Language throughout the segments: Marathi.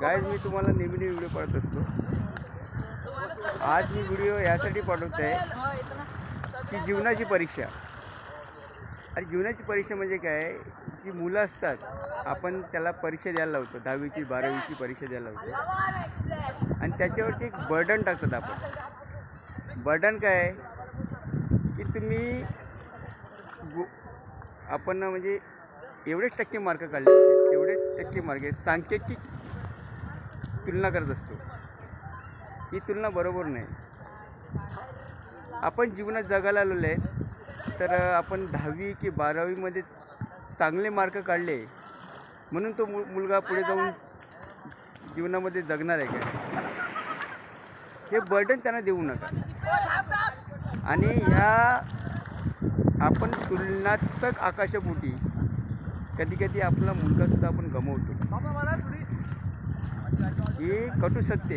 गाईज मी तुम्हाला नेहमी नेहमी व्हिडिओ पाठवत असतो. आज मी व्हिडिओ यासाठी पाठवत आहे की जीवनाची परीक्षा. आणि जीवनाची परीक्षा म्हणजे काय? जी मुलं असतात आपण त्याला परीक्षा द्यायला लावतो. दहावीची बारावीची परीक्षा द्यायला लावतो. आणि त्याच्यावरती एक बर्डन टाकतात आपण. बर्डन काय की तुम्ही गु आपण म्हणजे एवढेच टक्के मार्क काढले एवढेच टक्के मार्क सांख्यिकी तुलना करत असतो. ही तुलना बरोबर नाही. आपण जीवनात जगायला आलेलो आहे तर आपण दहावी की बारावीमध्ये चांगले मार्क काढले म्हणून तो मु मुलगा पुढे जाऊन जीवनामध्ये जगणार आहे काय हे बर्डन त्यांना देऊ नका. आणि ह्या आपण तुलनात्मक आकाशापोटी कधी कधी आपला मुलगासुद्धा आपण गमवतो. हे कटू सत्य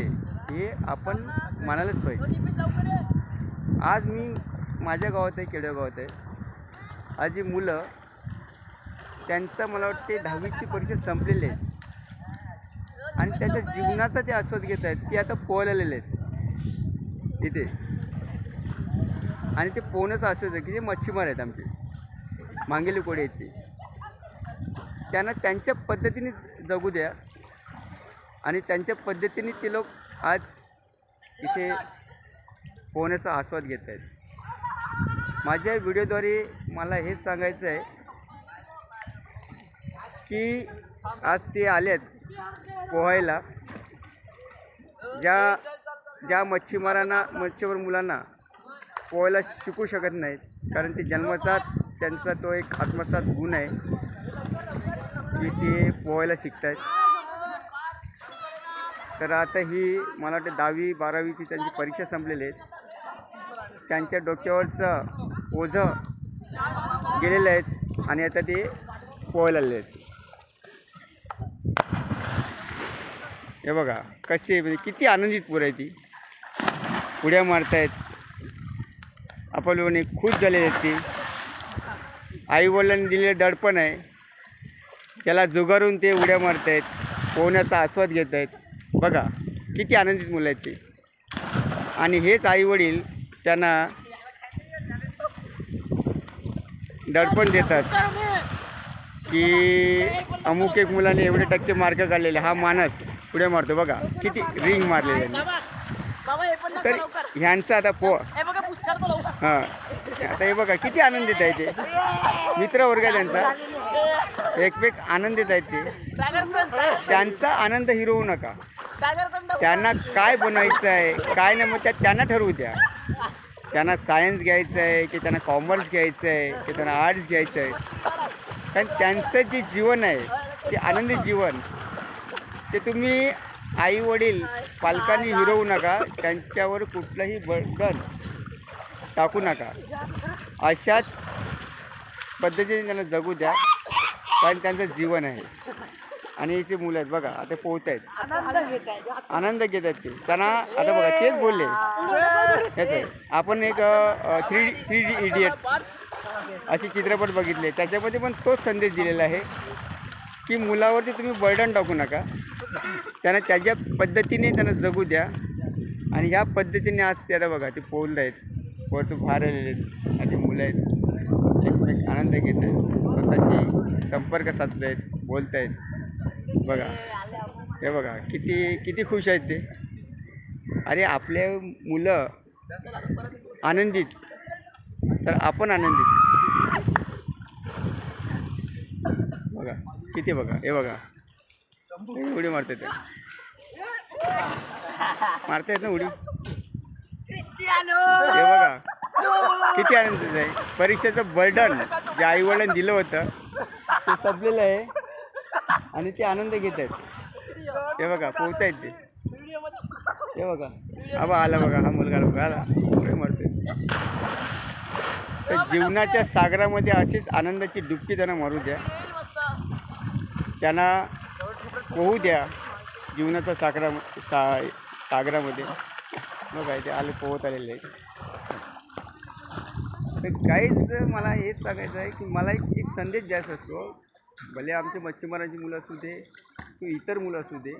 हे आपण म्हणायलाच पाहिजे. आज मी माझ्या गावात आहे खेडेगावात आहे. आज ही मुलं त्यांचं मला वाटते दहावीची परीक्षा संपलेली आहे आणि त्यांच्या जीवनाचा ते आस्वाद घेत आहेत ते आता पोहायला आहेत. इथे. आणि ते पोहण्याचा आस्वाद आहे की जे मच्छीमार आहेत आमचे. मांगेली कोडे आहेत ते. त्यांना त्यांच्या पद्धतीने जगू द्या. आणि त्यांच्या पद्धतीने ते लोक आज इथे पोहण्याचा आस्वाद घेत आहेत. माझ्या व्हिडिओद्वारे मला हेच सांगायचं आहे की आज ते आलेत पोहायला. ज्या ज्या मच्छीमारांना मच्छीमार मुलांना पोहायला शिकू शकत नाहीत कारण ते जन्मतात त्यांचा तो एक आत्मसात गुण आहे की ते पोहायला शिकत आहेत तर आता ही मला वाटतं दहावी बारावीची त्यांची परीक्षा संपलेली आहेत. त्यांच्या डोक्यावरचं ओझं गेलेलं आहेत आणि आता ते पोहायला आहेत. हे बघा कशी म्हणजे किती आनंदित पोरं आहे ती. उड्या मारतायत. आपल्याने खुश झालेली आहेत ती. आईवडिलांनी दिलेलं दडपण आहे. त्याला जुगारून ते उड्या मारतायत पोहण्याचा आस्वाद घेत आहेत बघा किती आनंदित मुलं आहेत ती. आणि हेच आईवडील त्यांना दडपण देतात की अमुक एक मुलाने एवढे टक्के मार्क काढलेले हा मानस पुढे मारतो. बघा किती रिंग मारलेले तर ह्यांचं आता पो हां. आता हे बघा किती आनंदित आहे ते. मित्रवर्ग आहे त्यांचा. एकमेक आनंदित आहेत ते. त्यांचा आनंद हिरवू नका. त्यांना काय बनायचं आहे काय नाही मग त्या त्यांना ठरवू द्या. त्यांना सायन्स घ्यायचं आहे की त्यांना कॉमर्स घ्यायचं आहे की त्यांना आर्ट्स घ्यायचं आहे कारण त्यांचं जे जीवन आहे ते आनंदी जीवन ते तुम्ही आई वडील पालकांनी हिरवू नका त्यांच्यावर कुठलंही बर्डन टाकू नका. अशाच पद्धतीने त्यांना जगू द्या कारण त्यांचं जीवन आहे. आणि अशी मुलं आहेत बघा आता पोहत आहेत. आनंद घेत आहेत. ते. त्यांना आता बघा तेच बोलले. आपण एक थ्री थ्री डी इडियट असे चित्रपट बघितले. त्याच्यामध्ये पण तोच संदेश दिलेला आहे की मुलावरती तुम्ही बर्डन टाकू नका. त्यांना त्याच्या पद्धतीने त्यांना जगू द्या. आणि ह्या पद्धतीने आज त्याला बघा ते पोहत आहेत. वरतून बाहेर आलेले आहेत. आणि मुलं आहेत एकमेक आनंद घेत आहेत. स्वतःशी संपर्क साधत आहेत बोलत आहेत बघा. हे बघा किती किती खुश आहेत ते. अरे आपले मुलं आनंदित. तर आपण आनंदित. बघा किती बघा हे बघा. उडी मारते ते मारतायत ना उडी? हे बघा किती आनंदित आहे. परीक्षेचं बर्डन जे आईवडिलांनी दिलं होतं ते संपलेलं आहे. आणि ते आनंद घेत आहेत. हे बघा पोहतायत ते. हे बघा. हा बा आला बघा हा मुलगा बघा आला. पुढे मारतोय. तर जीवनाच्या सागरामध्ये अशीच आनंदाची डुबकी त्यांना मारू द्या. त्यांना पोहू द्या जीवनाच्या सागरा सा सागरामध्ये. बघा ते आले पोहत आलेले आहेत. तर काहीच मला हेच सांगायचं आहे की मला एक एक संदेश द्यायचा असतो. भले आमचे मच्छीमारांची मुलं असू दे किंवा इतर मुलं असू दे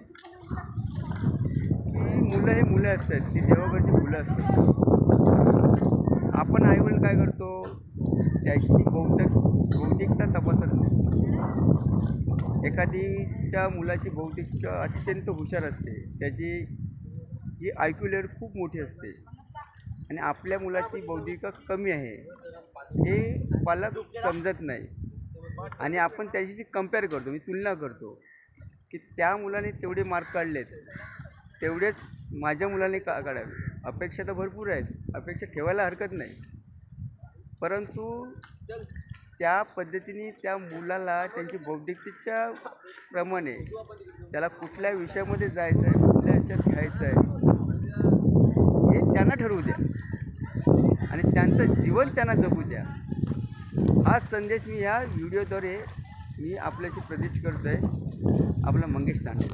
की मुलं हे मुलं असतात ती देवाकडची मुलं असतात. आपण आईवडील काय करतो? त्याची बौद्धिक बौद्धिकता तपासत नाही. एखादीच्या मुलाची बौद्धिकता अत्यंत हुशार असते. त्याची जी आय क्यू लेअर खूप मोठी असते. आणि आपल्या मुलाची बौद्धिकता कमी आहे. हे पालक समजत नाही. आणि आपण त्याच्याशी कंपेअर करतो मी तुलना करतो की त्या मुलाने तेवढे मार्क काढलेत तेवढेच माझ्या मुलाने का काढावे? अपेक्षा तर भरपूर आहेत अपेक्षा ठेवायला हरकत नाही. परंतु त्या पद्धतीने त्या मुलाला त्यांची बौद्धिकतेच्या प्रमाणे त्याला कुठल्या विषयामध्ये जायचं आहे कुठल्या ह्याच्यात घ्यायचं आहे हे त्यांना ठरवू द्या. आणि त्यांचं जीवन त्यांना जगू द्या. हाच संदेश मी या व्हिडिओद्वारे मी आपल्याशी प्रदेश करतो आहे आपला मंगेश तांडे.